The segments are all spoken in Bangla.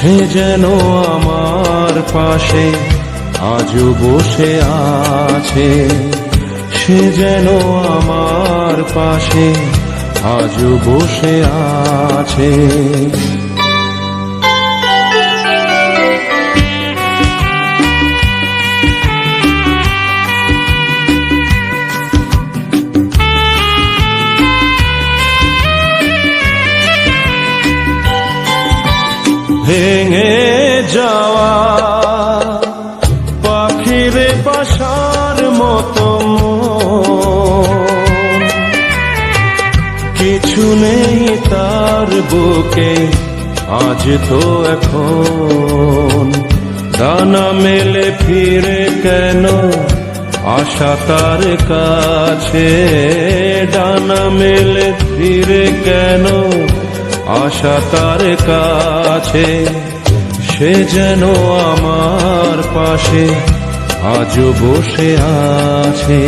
সে যেন আমার পাশে আজও বসে আছে। সে যেন আমার পাশে আজও বসে আছে। ভেঙে যাওয়া পাখিরে বাসার মতো। কিছু নেই তার বুকে, আজ তো এখন। ডানা মেলে ফিরে কেন? আশা তার কাছে। ডানা মেলে ফিরে কেন? আশা তার কাছে, সে যেন আমার পাশে আজও বসে আছে।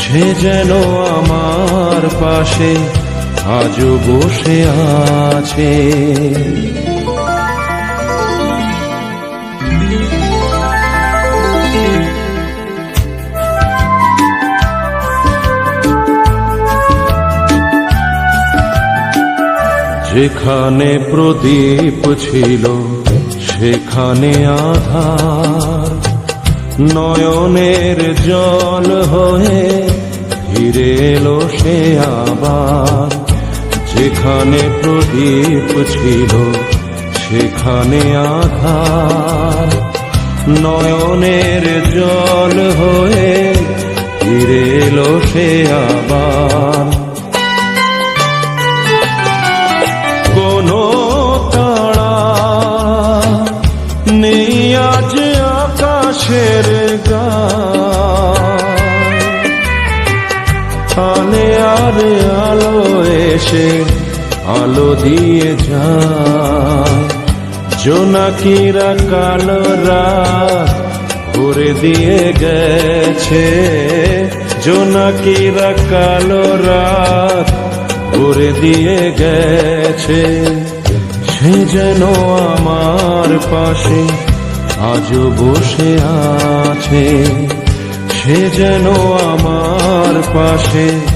সে যেন আমার পাশে আজও বসে আছে। যেখানে প্রদীপ ছিল, সেখানে আধার। নয়নের জল হয়ে ফিরে এলো সে আবার। যেখানে প্রদীপ ছিল, সেখানে আধার। নয়নের জল হয়ে ফিরে এলো সে আবার। আলে আরে আলো এসে আলো দিয়ে যায়। জোনাকিরা কালো রাত ভরে দিয়ে গেছে। জোনাকিরা কালো রাত ভরে দিয়ে গেছে। সে যেন আমার পাশে আজও বসে আছে। সে যেন আমার পাশে